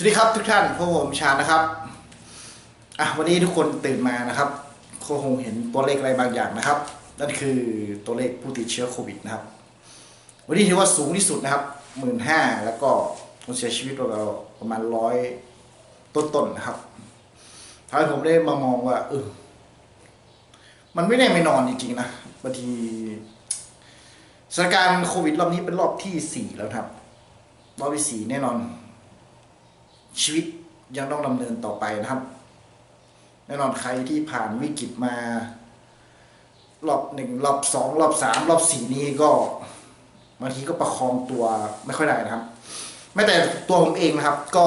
สวัสดีครับทุกท่านพวกผมชานะครับอะวันนี้ทุกคนตื่นมานะครับก็คงเห็นตัวเลขอะไรบางอย่างนะครับ นั่นคือตัวเลขผู้ติดเชื้อโควิดนะครับ วันนี้ถือว่าสูงที่สุดนะครับหมื่นห้าแล้วก็คนเสียชีวิตเราประมาณร้อยต้นๆนะครับทำให้ผมได้มามองว่าเออมันไม่แน่ไม่นอนจริงๆนะบางทีสถานการณ์โควิดรอบนี้เป็นรอบที่สี่แล้วครับ รอบที่สี่แน่นอน ชีวิตยังต้องดำเนินต่อไปนะครับ แน่นอนใครที่ผ่านวิกฤตมารอบหนึ่งรอบสองรอบสามรอบสี่นี้ก็บางทีก็ประคองตัวไม่ค่อยได้นะครับแม้แต่ตัวผมเองนะครับ ก็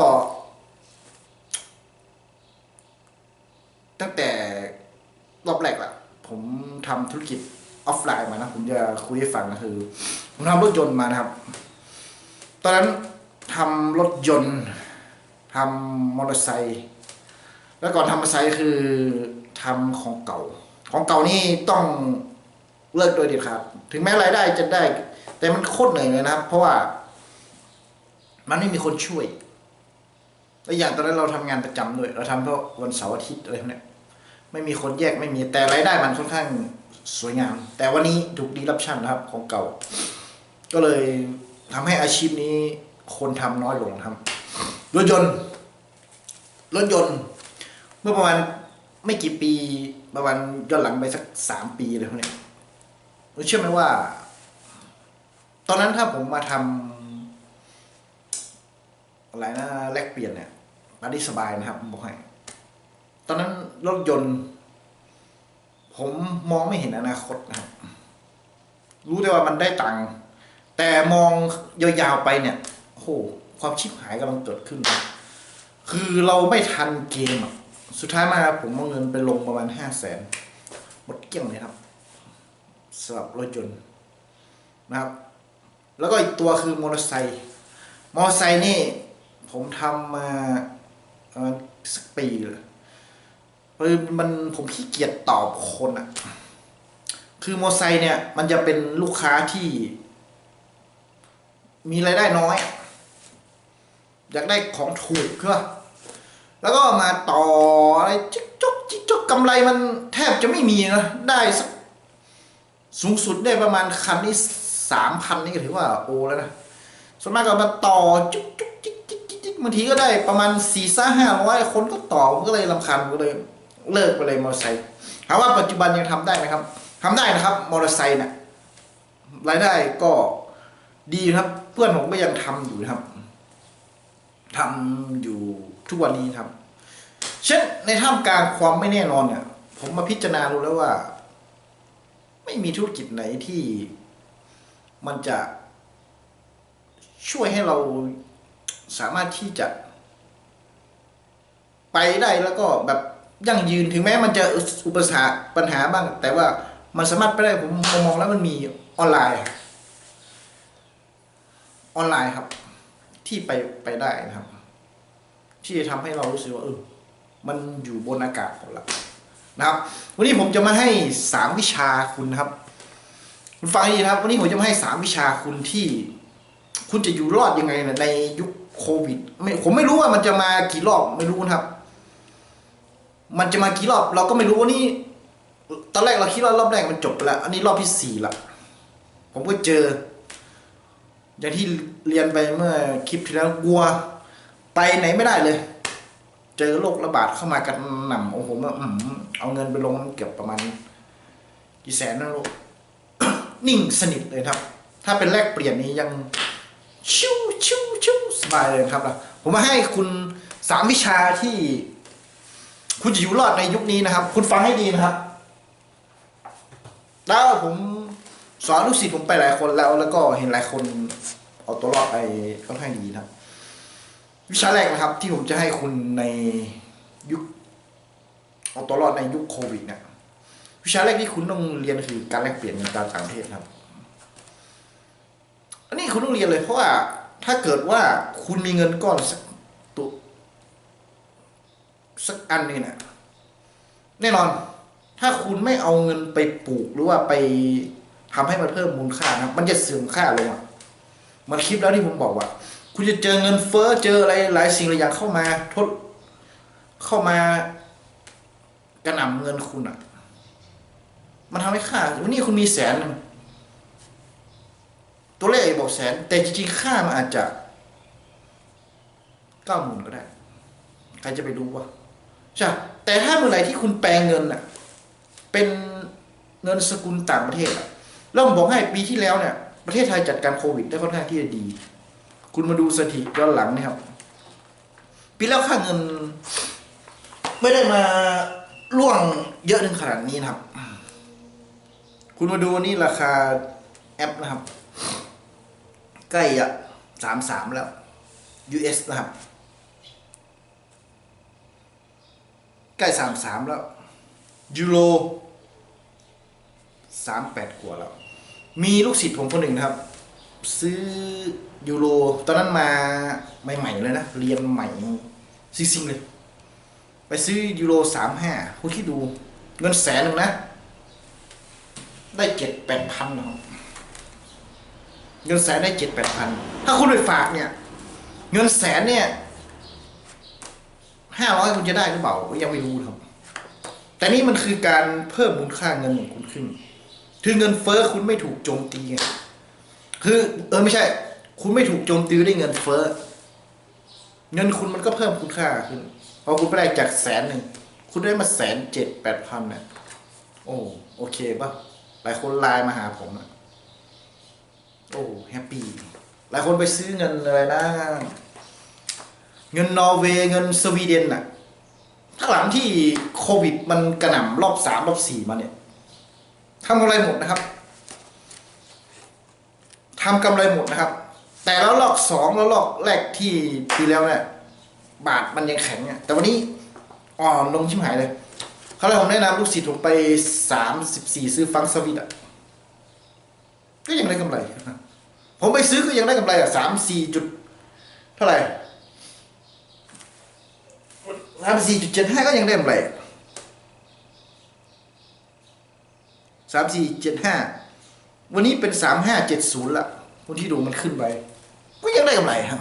ตั้งแต่รอบแรกแหละผมทำธุรกิจออฟไลน์มานะผมจะคุยให้ฟังนะคือ ผมทำรถยนต์มานะครับ ตอนนั้นทำรถยนต์ ทำมอเตอร์ไซค์แล้วก่อนทำมอเตอร์ไซค์คือทำของเก่า ของเก่านี่ต้องเลิกโดยเด็ดขาดถึงแม้รายได้จะได้ แต่มันโคตรเหนื่อยเลยนะครับ เพราะว่า มันไม่มีคนช่วยและอย่างตอนนั้นเราทำงานประจำด้วย เราทำเพราะวันเสาร์อาทิตย์อะไรพวกเนี้ยไม่มีคนแยกไม่มีแต่รายได้มันค่อนข้างสวยงาม แต่วันนี้ถูกดีรับชั่นนะครับ ของเก่า ก็เลยทำให้อาชีพนี้คนทำน้อยลงครับ รถยนต์ รถยนต์ เมื่อประมาณไม่กี่ปีประมาณย้อนหลังไปสักสามปีเลยพวกเนี้ยรู้เชื่อไหมว่า ตอนนั้นถ้าผมมาทำอะไรนะแลกเปลี่ยนเนี่ยมาได้สบายนะครับผมบอกให้ตอนนั้นรถยนต์ ผมมองไม่เห็นอนาคตนะครับ รู้แต่ว่ามันได้ตังค์แต่มองยาวๆไปเนี่ยโอ้ ความชิบหายกำลังเกิดขึ้น คือเราไม่ทันเกมอะสุดท้ายมาผมเอาเงินไปลงประมาณห้าแสนหมดเกลี้ยงเลยครับสำหรับรถยนต์นะครับ แล้วก็อีกตัวคือมอเตอร์ไซค์มอเตอร์ไซค์นี่ผมทำมาประมาณสักปีเลยคือมันผมขี้เกียจตอบคนอะคือมอเตอร์ไซค์เนี่ย มันจะเป็นลูกค้าที่ มีรายได้น้อย อยากได้ของถูกใช่ปะแล้วก็มาต่ออะไรจิ๊กจกจิ๊กจกกำไรมันแทบจะไม่มีนะได้สักสูงสุดได้ประมาณคันนี้สามพันนี่ก็ถือว่าโอแล้วนะส่วนมากก็มาต่อจุ๊กจุ๊กจิ๊กจิ๊กจิ๊กจิ๊กบางทีก็ได้ประมาณสี่ซ่าห้าร้อยคนก็ต่อผมก็เลยรำคาญก็เลยเลิกไปเลยมอเตอร์ไซค์ถามว่าปัจจุบันยังทำได้ไหมครับทำได้นะครับมอเตอร์ไซค์เนี่ยรายได้ก็ดีนะครับ เพื่อนผมก็ยังทำอยู่ครับ ทำอยู่ทุกวันนี้ครับ เช่นในท่ามกลางความไม่แน่นอนเนี่ย ผมมาพิจารณาดูแล้วว่า ไม่มีธุรกิจไหนที่มันจะช่วยให้เราสามารถที่จะ ไปได้แล้วก็แบบยั่งยืนถึงแม้มันจะอุปสรรคปัญหาบ้าง แต่ว่ามันสามารถไปได้ผมมองแล้วมันมีออนไลน์ ออนไลน์ครับ ที่ไปไปได้นะครับ ที่จะทำให้เรารู้สึกว่าเออมันอยู่บนอากาศของเรานะครับ วันนี้ผมจะมาให้สามวิชาคุณนะครับ คุณฟังให้ดีนะครับ วันนี้ผมจะมาให้สามวิชาคุณที่ คุณจะอยู่รอดยังไงในยุคโควิดไม่ผมไม่รู้ว่ามันจะมากี่รอบไม่รู้นะครับ มันจะมากี่รอบ เราก็ไม่รู้วันนี้ตอนแรกเราคิดว่ารอบแรกมันจบไปแล้ว อันนี้รอบที่สี่ละผมก็เจอ อย่างที่ เรียนไปเมื่อคลิปที่แล้วกลัว ไปไหนไม่ได้เลย เจอโรคระบาดเข้ามากันหน่ำโอ้โหมาอื้ออเอาเงินไปลงเกือบประมาณกี่แสนนะลูกนิ่งสนิทเลยครับ ถ้าเป็นแลกเปลี่ยนนี้ยังชิวชิวชิวสบายเลยครับนะผมมาให้คุณสามวิชาที่ คุณจะอยู่รอดในยุคนี้นะครับ คุณฟังให้ดีนะครับ แล้วผมสอนลูกศิษย์ผมไปหลายคนแล้ว แล้วก็เห็นหลายคน เอาตัวรอดไปค่อนข้างดีนะครับ วิชาแรกนะครับ ที่ผมจะให้คุณในยุคเอาตัวรอดในยุคโควิดเนี่ยวิชาแรกที่คุณต้องเรียนคือการแลกเปลี่ยนเงินตราต่างประเทศครับ อันนี้คุณต้องเรียนเลยเพราะว่าถ้าเกิดว่าคุณมีเงินก้อนสักตัวสักอันนึงเนี่ยแน่นอน ถ้าคุณไม่เอาเงินไปปลูกหรือว่าไปทำให้มันเพิ่มมูลค่านะมันจะเสื่อมค่าลงอะ มันคลิปแล้วที่ผมบอกว่า คุณจะเจอเงินเฟ้อเจออะไรหลายสิ่งหลายอย่างเข้ามาทดเข้ามากระหน่ำเงินคุณอะ มันทำให้ค่าวันนี้คุณมีแสนตัวเลขบอกแสน แต่จริงๆค่ามันอาจจะเก้าหมื่นก็ได้ ใครจะไปรู้วะใช่แต่ถ้าเมื่อไหร่ที่คุณแปลงเงินอะเป็นเงินสกุลต่างประเทศอะแล้วผมบอกให้ปีที่แล้วเนี่ย ประเทศไทยจัดการโควิดได้ค่อนข้างที่จะดี คุณมาดูสถิติย้อนหลังนะครับ ปีแล้วค่าเงิน ไม่ได้มาล่วงเยอะถึงขนาดนี้นะครับ คุณมาดูนี่ราคาแอปนะครับ ใกล้อะสามสามแล้ว US นะครับ ใกล้สามสามแล้วยูโรสามแปดกว่าแล้ว มีลูกศิษย์ผมคนหนึ่งครับ ซื้อยูโรตอนนั้นมาใหม่ๆเลยนะ เรียนใหม่ซิ่งๆเลย ไปซื้อยูโรสามห้าคุณคิดดู เงินแสนหนึ่งนะ ได้เจ็ดแปดพันนะครับเงินแสนได้เจ็ดแปดพันถ้าคุณไปฝากเนี่ย เงินแสนเนี่ยห้าร้อยคุณจะได้หรือเปล่ายังไม่รู้ครับ แต่นี่มันคือการเพิ่มมูลค่าเงินของคุณขึ้น คือเงินเฟ้อคุณไม่ถูกโจมตีไงคือ เออไม่ใช่ คุณไม่ถูกโจมตีด้วยเงินเฟ้อเงินคุณมันก็เพิ่มคุณค่าขึ้นพอคุณไปได้จากแสนหนึ่งคุณได้มาแสนเจ็ดแปดพันเนี่ยโอ้โอเคป่ะหลายคนไลน์มาหาผมอะโอ้แฮปปี้หลายคนไปซื้อเงินอะไรนะ เงินนอร์เวย์เงินสวีเดนอะข้าหลังที่โควิดมันกระหน่ำรอบสามรอบสี่มาเนี่ย ทำกำไรหมดนะครับทำกำไรหมดนะครับ แต่แล้วรอบสองแล้วรอบแรกที่ปีแล้วเนี่ยบาทมันยังแข็งอะแต่วันนี้อ่อนลงชิมหายเลยเขาเลยผมแนะนำลูกศิษย์ผมไปสามสิบสี่ซื้อฟังสวิตอะก็ยังได้กำไรผมไปซื้อก็ยังได้กำไรอะสามสี่จุดเท่าไหร่สามสี่จุดเจ็ดห้าก็ยังได้กำไร สามสี่เจ็ดห้าวันนี้เป็นสามห้าเจ็ดศูนย์ละคนที่ดูมันขึ้นไป ก็ยังได้กำไรครับ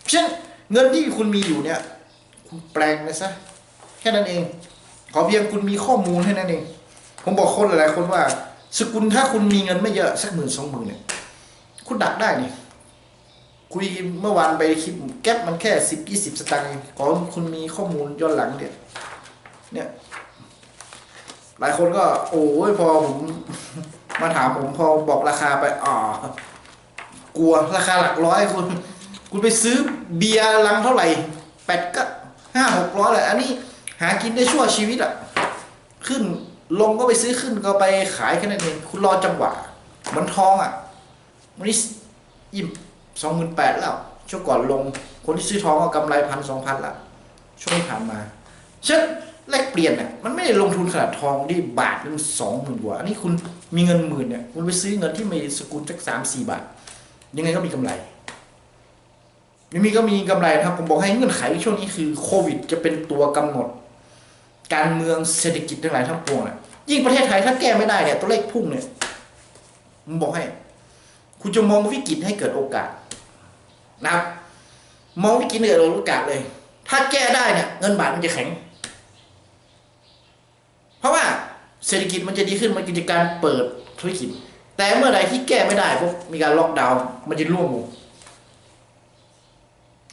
เพราะฉะนั้นเงินที่คุณมีอยู่เนี่ย คุณแปลงไปซะแค่นั้นเอง ขอเพียงคุณมีข้อมูลแค่นั้นเอง ผมบอกคนหลายๆคนว่า สกุลถ้าคุณมีเงินไม่เยอะสักหมื่นสองหมื่นเนี่ย คุณดักได้นี่คุยเมื่อวานไปคลิปแก๊ปมันแค่สิบยี่สิบสตางค์ขอคุณมีข้อมูลย้อนหลังเนี่ยเนี่ย หลายคนก็โอ้ยพอผมมาถามผมพอบอกราคาไปอ๋อกลัวราคาหลักร้อยคุณ คุณไปซื้อเบียร์ลังเท่าไหร่แปดก็ห้าหกร้อยแหละอันนี้หากินได้ชั่วชีวิตอะขึ้นลงก็ไปซื้อขึ้นก็ไปขายแค่นั้นเองคุณรอจังหวะเหมือนทองอะวันนี้ยิ่มสองหมื่นแปดแล้วช่วงก่อนลง คนที่ซื้อทองก็กำไรพันสองพันละช่วงที่ผ่านมาฉะนั้น แลกเปลี่ยนเนี่ยมันไม่ได้ลงทุนขนาดทองที่บาทนึงสองหมื่นกว่า อันนี้คุณมีเงินหมื่นเนี่ยคุณไปซื้อเงินที่มีสกุลสักสามสี่บาท ยังไงก็มีกำไรยังมีก็มีกำไรนะครับ ผมบอกให้เงื่อนไขช่วงนี้คือโควิด จะเป็นตัวกำหนด การเมืองเศรษฐกิจทั้งหลายทั้งปวงนะยิ่งประเทศไทยถ้าแก้ไม่ได้เนี่ยตัวเลขพุ่งเนี่ยผมบอกให้ คุณจะมองวิกฤตให้เกิดโอกาสนะครับมองวิกฤตให้เกิดโอกาสเลย ถ้าแก้ได้เนี่ยเงินบาทมันจะแข็ง เพราะว่าเศรษฐกิจมันจะดีขึ้นมันกิจการเปิดธุรกิจ แต่เมื่อใดที่แก้ไม่ได้พวกมีการล็อกดาวน์มันจะร่วงลง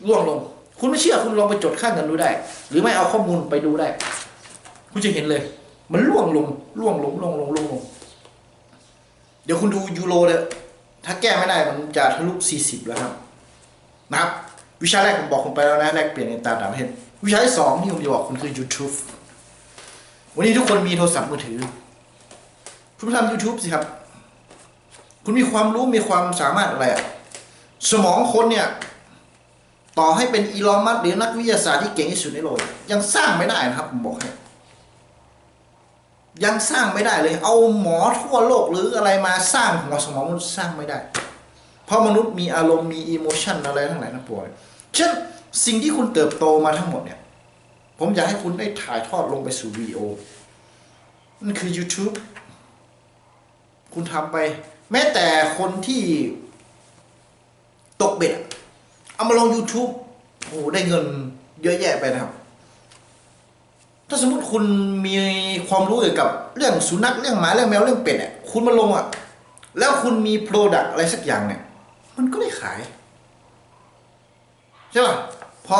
ร่วงลง คุณไม่เชื่อคุณลองไปจดค่าเงินดูได้ หรือไม่เอาข้อมูลไปดูได้ คุณจะเห็นเลย มันร่วงลงร่วงลงร่วงลงร่วงลง เดี๋ยวคุณดูยูโรเลยถ้าแก้ไม่ได้มันจะทะลุ40 แล้วครับนะครับ วิชาแรกผมบอกคุณไปแล้วนะแลกเปลี่ยนในตาต่างประเทศวิชาที่สองที่ผมจะบอกคุณคือ YouTube วันนี้ทุกคนมีโทรศัพท์มือถือ คุณทำ YouTube สิครับ คุณมีความรู้มีความสามารถอะไรอะสมองคนเนี่ย ต่อให้เป็นอีลอนมัสหรือนักวิทยาศาสตร์ที่เก่งที่สุดในโลกยังสร้างไม่ได้นะครับผมบอกให้ยังสร้างไม่ได้เลย เอาหมอทั่วโลกหรืออะไรมาสร้างหัวสมองมนุษย์สร้างไม่ได้ เพราะมนุษย์มีอารมณ์มีอิโมชันอะไรทั้งหลายทั้งปวงเช่นสิ่งที่คุณเติบโตมาทั้งหมดเนี่ย ผมอยากให้คุณได้ถ่ายทอดลงไปสู่วีโอนั่นคือ YouTube คุณทำไป แม้แต่คนที่ตกเบ็ดเอามาลง YouTube โอ้โหได้เงินเยอะแยะไปนะครับ ถ้าสมมติคุณมีความรู้เกี่ยวกับเรื่องสุนัขเรื่องหมาเรื่องแมวเรื่องเป็ดเนี่ยคุณมาลงอะ แล้วคุณมีโปรดักอะไรสักอย่างเนี่ย มันก็ได้ขาย ใช่ป่ะ พอ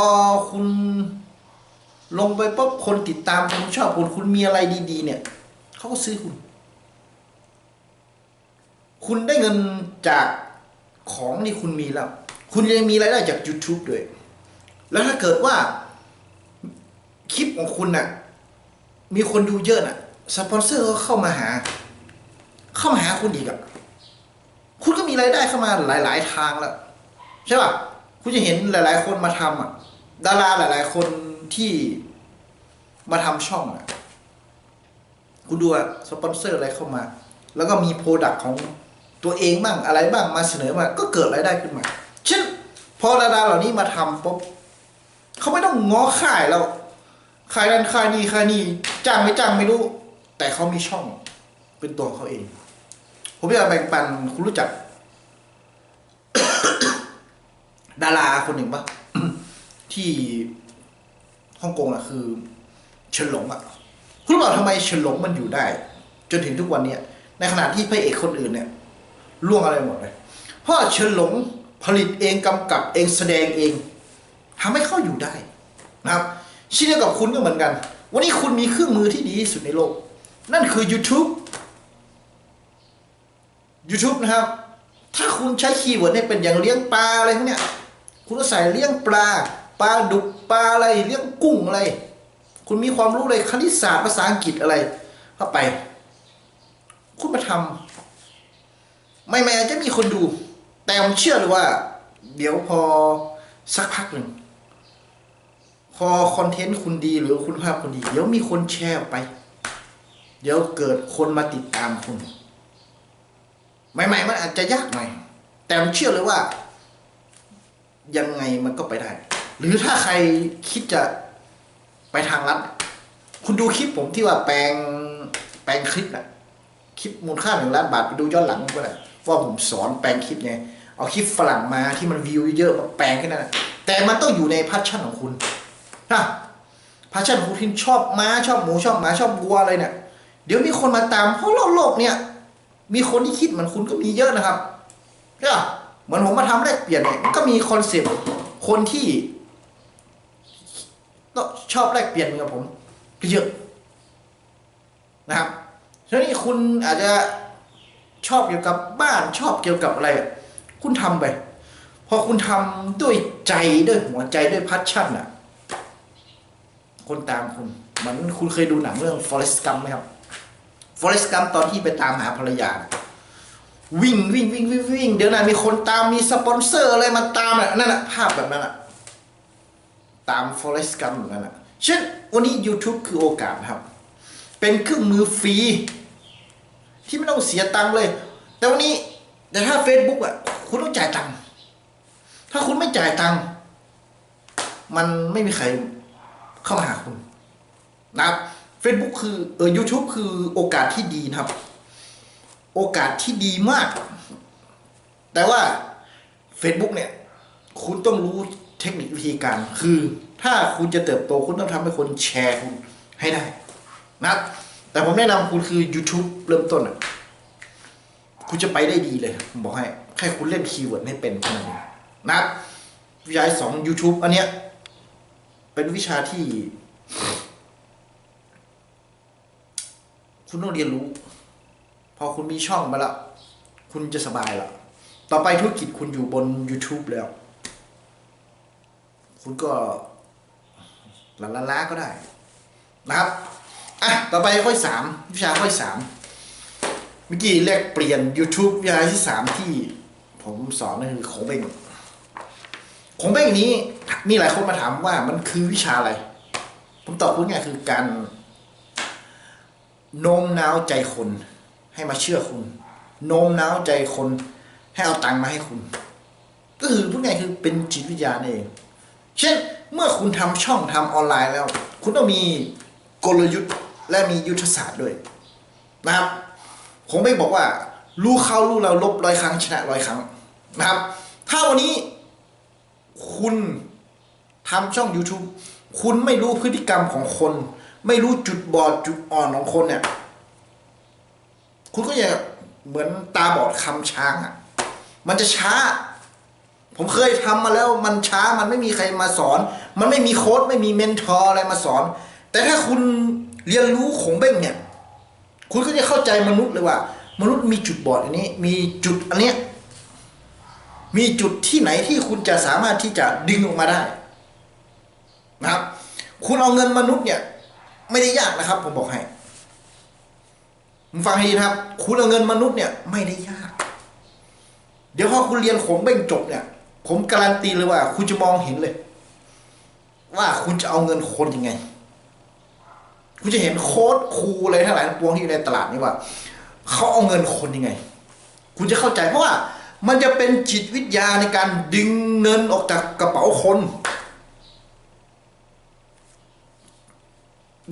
คุณ ลงไปปุ๊บคนติดตามคุณชอบคุณคุณมีอะไรดี ๆ เนี่ยเขาก็ซื้อคุณ คุณได้เงินจากของที่คุณมีแล้ว คุณยังมีรายได้จาก YouTube ด้วย แล้วถ้าเกิดว่า คลิปของคุณน่ะ มีคนดูเยอะน่ะสปอนเซอร์ก็เข้ามาหา เข้ามาหาคุณอีกอะคุณก็มีรายได้เข้ามาหลาย ๆ ทางแล้ว ใช่ป่ะ คุณจะเห็นหลาย ๆ คนมาทำอะ ดาราหลาย ๆ คนที่มาทำช่องอะคุณดูสปอนเซอร์อะไรเข้ามา แล้วก็มีโปรดักของตัวเองบ้างอะไรบ้างมาเสนอมา ก็เกิดรายได้ขึ้นมาเช่นพอดาราเหล่านี้มาทำปุ๊บเขาไม่ต้องง้อค่ายแล้วค่ายนั้นค่ายนี้ค่ายนี้จ้างไม่จ้างไม่รู้ แต่เขามีช่องเป็นตัวเขาเอง ผมอยากแบ่งปันคุณรู้จัก ดาราคนหนึ่งปะ ที่ฮ่องกงอะคือเฉินหลงอะคุณรู้เปล่าทำไมเฉินหลงมันอยู่ได้ จนถึงทุกวันเนี้ยในขณะที่พระเอกคนอื่นเนี่ยล่วงอะไรหมดเลย เพราะเฉินหลงผลิตเองกำกับเองแสดงเองทำให้เขาอยู่ได้นะครับเช่นเดียวกับคุณก็เหมือนกัน วันนี้คุณมีเครื่องมือที่ดีที่สุดในโลก นั่นคือ YouTube YouTube นะครับ ถ้าคุณใช้คีย์เวิร์ดเนี่ยเป็นอย่างเลี้ยงปลาอะไรพวกเนี้ย คุณก็ใส่เลี้ยงปลา ปลาดุกปลาอะไรเลี้ยงกุ้งอะไร คุณมีความรู้เลยคณิตศาสตร์ภาษาอังกฤษอะไรเข้าไป คุณมาทำไม่แม้จะมีคนดู แต่ผมเชื่อเลยว่า เดี๋ยวพอสักพักหนึ่งพอคอนเทนต์คุณดีหรือคุณภาพคุณดี เดี๋ยวมีคนแชร์ไป เดี๋ยวเกิดคนมาติดตามคุณใหม่ๆมันอาจจะยากหน่อย แต่ผมเชื่อเลยว่า ยังไงมันก็ไปได้ หรือถ้าใครคิดจะไปทางลัดคุณดูคลิปผมที่ว่าแปลงแปลงคลิปน่ะคลิปมูลค่าหนึ่งล้านบาทไปดูย้อนหลังก็ได้ว่าผมสอนแปลงคลิปไงเอาคลิปฝรั่งมาที่มันวิวเยอะมาแปลงขึ้นนั่นนะแต่มันต้องอยู่ในพัชชั่นของคุณนะพัชชั่นของคุณชอบม้าชอบหมูชอบหมาชอบวัวอะไรเนี่ย เดี๋ยวมีคนมาตามเพราะโลกเนี่ย มีคนที่คิดเหมือนคุณก็มีเยอะนะครับเนี่ยเหมือนผมมาทำแลกเปลี่ยนเนี่ยก็มีคอนเซปต์คนที่ ก็ชอบแลกเปลี่ยนเหมือนกับผมก็เยอะนะครับทีนี้คุณอาจจะชอบเกี่ยวกับบ้านชอบเกี่ยวกับอะไร คุณทำไป พอคุณทำด้วยใจด้วยหัวใจด้วยพัชชั่นอะ คนตามคุณเหมือนคุณเคยดูหนังเรื่อง Forest Gump ไหมครับฟอเรสต์กัมตอนที่ไปตามหาภรรยา วิ่งวิ่งวิ่งวิ่งวิ่งเดี๋ยวนะมีคนตามมีสปอนเซอร์อะไรมาตามน่ะนั่นแหะภาพแบบนั้นอะ ตามฟอเรสต์กัมแบบนั้นะเช่นวันนี้ YouTube คือโอกาสครับ เป็นเครื่องมือฟรี ที่ไม่ต้องเสียตังค์เลย แต่วันนี้แต่ถ้า Facebook อะคุณต้องจ่ายตังค์ถ้าคุณไม่จ่ายตังค์มันไม่มีใครเข้ามาหาคุณนะครับ Facebook คือเออ YouTube คือโอกาสที่ดีนะครับ โอกาสที่ดีมาก แต่ว่า Facebook เนี่ย คุณต้องรู้ เทคนิควิธีการคือ ถ้าคุณจะเติบโตคุณต้องทำให้คนแชร์คุณให้ได้นะแต่ผมแนะนำคุณคือ YouTube เริ่มต้นอะคุณจะไปได้ดีเลยผมบอกให้ แค่คุณเล่นคีย์เวิร์ดให้เป็นเท่านั้นนะวิชาสอง YouTube อันเนี้ยเป็นวิชาที่ คุณต้องเรียนรู้ พอคุณมีช่องมาแล้วคุณจะสบายล้วต่อไปธุรกิจคุณอยู่บน YouTube แล้ว คุณก็ลาลาลาก็ได้ นะครับอะต่อไปข้อสามวิชาข้อสามเมื่อกี้แลกเปลี่ยน YouTube วิชาที่สามที่ผมสอนนั่นคือของเบ้งของเบ้งนี้มีหลายคนมาถามว่ามันคือวิชาอะไร ผมตอบคุณง่ายคือการโน้มน้าวใจคน ให้มาเชื่อคุณ โน้มน้าวใจคน ให้เอาตังค์มาให้คุณ ก็คือพูดง่ายคือเป็นจิตวิทยานั่นเอง เช่นเมื่อคุณทำช่องทำออนไลน์แล้ว คุณต้องมีกลยุทธ์และมียุทธศาสตร์ด้วยนะครับ ผมไม่บอกว่ารู้เข้ารู้เราลบร้อยครั้งชนะร้อยครั้งนะครับ ถ้าวันนี้คุณทำช่อง YouTube คุณไม่รู้พฤติกรรมของคน ไม่รู้จุดบอดจุดอ่อนของคนเนี่ย คุณก็อย่าเหมือนตาบอดคำช้างอะ มันจะช้า ผมเคยทำมาแล้วมันช้ามันไม่มีใครมาสอน มันไม่มีโค้ดไม่มีเมนทอร์อะไรมาสอน แต่ถ้าคุณเรียนรู้ของเบ้งเนี่ย คุณก็จะเข้าใจมนุษย์เลยว่า มนุษย์มีจุดบอดอันนี้ มีจุดอันเนี้ยมีจุดที่ไหนที่คุณจะสามารถที่จะดึงออกมาได้ นะครับ คุณเอาเงินมนุษย์เนี่ย ไม่ได้ยากนะครับ ผมบอกให้ผมฟังให้ดีนะครับ คุณเอาเงินมนุษย์เนี่ย ไม่ได้ยาก เดี๋ยวพอคุณเรียนของเบ้งจบเนี่ย ผมการันตีเลยว่า คุณจะมองเห็นเลย ว่าคุณจะเอาเงินคนยังไง คุณจะเห็นโค้ดครูอะไรทั้งหลายทั้งปวงที่อยู่ในตลาดนี่ว่าเขาเอาเงินคนยังไง คุณจะเข้าใจเพราะว่ามันจะเป็นจิตวิทยาในการดึงเงินออกจากกระเป๋าคน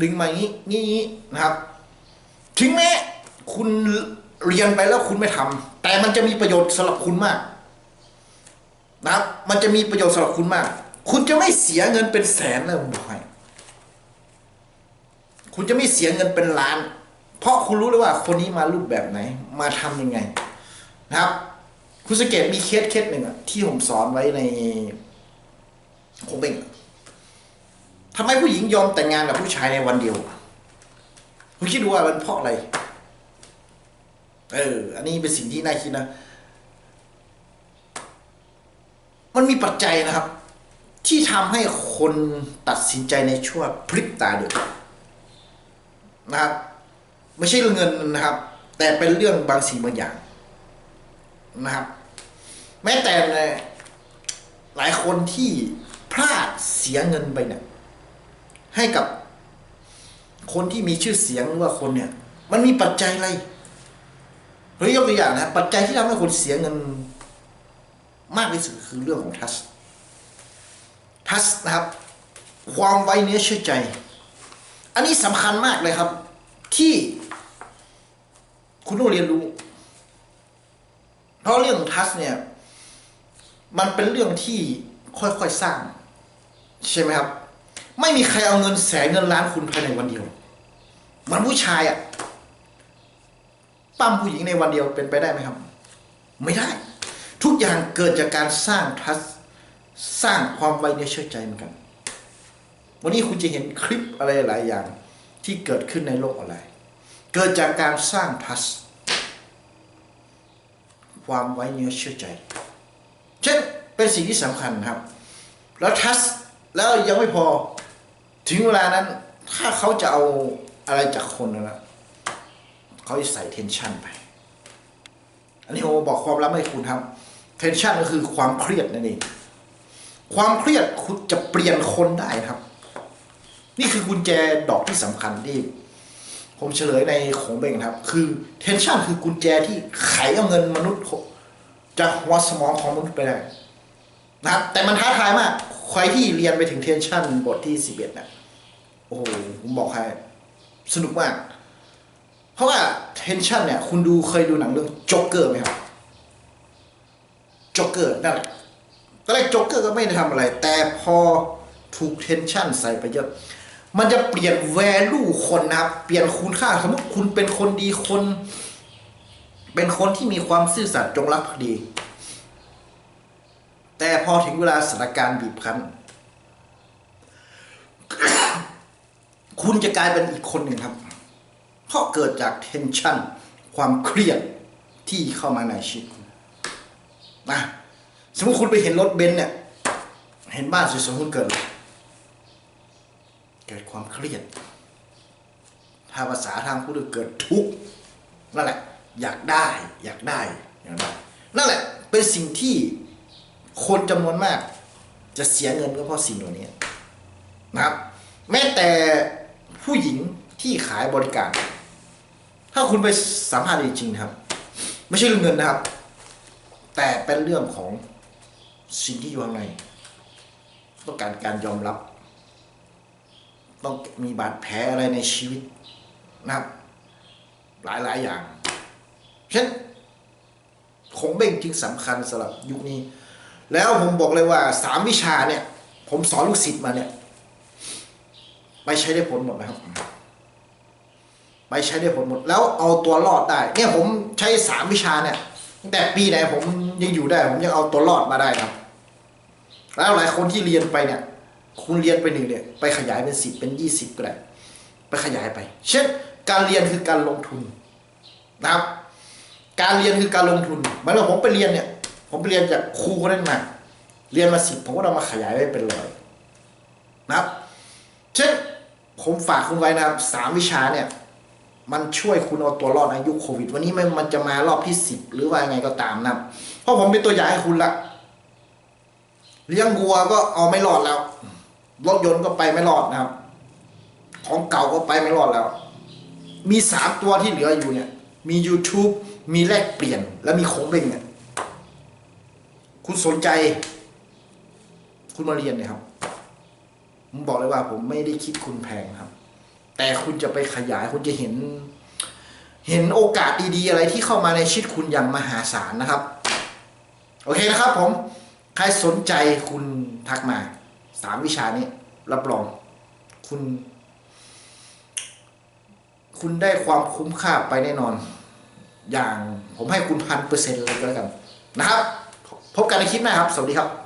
ดึงมาอย่างนี้งี้งี้นะครับ ถึงแม้คุณเรียนไปแล้วคุณไม่ทำแต่มันจะมีประโยชน์สำหรับคุณมาก นะครับ มันจะมีประโยชน์สำหรับคุณมาก คุณจะไม่เสียเงินเป็นแสนเลยผมบอกให้คุณจะไม่เสียเงินเป็นล้าน เพราะคุณรู้เลยว่าคนนี้มารูปแบบไหน มาทำยังไง นะครับ คุณสงเกตมีเคสเคสหนึ่งอะที่ผมสอนไว้ในโคเบงอะทำไมผู้หญิงยอมแต่งงานกับผู้ชายในวันเดียว คุณคิดดูว่ามันเพราะอะไร เออ อันนี้เป็นสิ่งที่น่าคิดนะ มันมีปัจจัยนะครับ ที่ทำให้คนตัดสินใจในช่วงพริบตาเดียวนะครับ ไม่ใช่เรื่องเงินนะครับ แต่เป็นเรื่องบางสิ่งบางอย่างนะครับ แม้แต่หลายคนที่พลาดเสียเงินไปเนี่ยให้กับคนที่มีชื่อเสียงหรือว่าคนเนี่ย มันมีปัจจัยอะไรเฮ้ยยกตัวอย่างนะปัจจัยที่ทำให้คนเสียเงิน มากที่สุดคือเรื่องของทัสทัสนะครับ ความไว้เนื้อเชื่อใจ อันนี้สำคัญมากเลยครับ ที่คุณต้องเรียนรู้ เพราะเรื่องทัสเนี่ย มันเป็นเรื่องที่ค่อยๆสร้าง ใช่ไหมครับ ไม่มีใครเอาเงินแสนเงินล้านคุณภายในวันเดียว มันผู้ชายอะปั้มผู้หญิงในวันเดียวเป็นไปได้ไหมครับ ไม่ได้ ทุกอย่างเกิดจากการสร้างทัสสร้างความไว้เนื้อเชื่อใจเหมือนกัน วันนี้คุณจะเห็นคลิปอะไรหลายอย่างที่เกิดขึ้นในโลกออนไลน์เกิดจากการสร้างทัสความไว้เนื้อเชื่อใจ เช่นเป็นสิ่งที่สำคัญครับ แล้วทัสแล้วยังไม่พอถึงเวลานั้น ถ้าเขาจะเอาอะไรจากคนนะเขาจะใส่เทนชันไป อันนี้ผมบอกความลับให้คุณครับเทนชันก็คือความเครียดนั่นเอง ความเครียดคุณจะเปลี่ยนคนได้ครับ นี่คือกุญแจดอกที่สำคัญที่ผมเฉลยในของเบงครับ คือเทนชันคือกุญแจที่ไขเอาเงินมนุษย์จากหัวสมองของมนุษย์ไปได้นะครับ แต่มันท้าทายมากใครที่เรียนไปถึงเทนชันบทที่สิบเอ็ดเนี่ยโอ้โหผมบอกให้สนุกมาก เพราะว่าเทนชันเนี่ย คุณดูเคยดูหนังเรื่องจ็อกเกอร์ไหมครับจ็อกเกอร์นั่นแหละตอนแรกจ็อกเกอร์ก็ไม่ได้ทำอะไร แต่พอถูกเทนชันใส่ไปเยอะ มันจะเปลี่ยนแวลูคนนะครับ เปลี่ยนคุณค่าสมมติคุณเป็นคนดีคน เป็นคนที่มีความซื่อสัตย์จงรักภักดี แต่พอถึงเวลาสถานการณ์บีบคั้นคุณจะกลายเป็นอีกคนหนึ่งครับ เพราะเกิดจากเทนชันความเครียดที่เข้ามาในชีวิตคุณนะสมมติคุณไปเห็นรถเบนซ์เนี่ย เห็นบ้านสวยๆคุณเกิดเกิดความเครียด ถ้าภาษาทางพูดเกิดทุกข์นั่นแหละ อยากได้ อยากได้อย่ากได้นั่นแหละ เป็นสิ่งที่คนจำนวนมาก จะเสียเงินก็เพราะสิ่งเหล่านี้นะครับ แม้แต่ผู้หญิงที่ขายบริการ ถ้าคุณไปสัมภาษณ์จริงๆนะครับ ไม่ใช่เรื่องเงินนะครับ แต่เป็นเรื่องของสิ่งที่อยู่ข้างในต้องการการยอมรับ ต้องมีบาดแผลอะไรในชีวิตนะครับ หลายหลายๆอย่างฉะนั้นคงเบ่งจึงสำคัญสำหรับยุคนี้ แล้วผมบอกเลยว่าสามวิชาเนี่ย ผมสอนลูกศิษย์มาเนี่ย ไปใช้ได้ผลหมดนะครับ ไปใช้ได้ผลหมดแล้วเอาตัวรอดได้ เนี่ยผมใช้สามวิชาเนี่ยตั้งแต่ปีไหนผมยังอยู่ได้ ผมยังเอาตัวรอดมาได้ครับ แล้วหลายคนที่เรียนไปเนี่ย คุณเรียนไปหนึ่งเนี่ยไปขยายเป็นสิบเป็นยี่สิบก็ได้ไปขยายไป เช่น การเรียนคือการลงทุนนะครับ การเรียนคือการลงทุนเหมือนว่าผมไปเรียนเนี่ย ผมไปเรียนจากครูคนนั้นมาเรียนมาสิบผมก็เอามาขยายไว้เป็นร้อยนะครับ เช่นผมฝากคุณไว้นะครับสามวิชาเนี่ย มันช่วยคุณเอาตัวรอดในยุคโควิด วันนี้มันมันจะมารอบที่สิบหรือว่าไงก็ตามนะเพราะผมเป็นตัวอย่างให้คุณละเลี้ยงวัวก็เอาไม่รอดแล้ว รถยนต์ก็ไปไม่รอดนะครับ ของเก่าก็ไปไม่รอดแล้ว มีสามตัวที่เหลืออยู่เนี่ย มี YouTube มีแลกเปลี่ยน และมีโคงเร่งเนี่ย คุณสนใจ คุณมาเรียนเนี่ยครับผมบอกเลยว่าผมไม่ได้คิดคุณแพงครับ แต่คุณจะไปขยายคุณจะเห็น เห็นโอกาสดีๆ อะไรที่เข้ามาในชีวิตคุณอย่างมหาศาลนะครับ โอเคนะครับผม ใครสนใจคุณทักมาสามวิชานี้ รับรอง คุณ คุณได้ความคุ้มค่าไปแน่นอน อย่างผมให้คุณพันเปอร์เซ็นต์เลยก็แล้วกันนะครับ พบกันในคลิปหน้าครับ สวัสดีครับ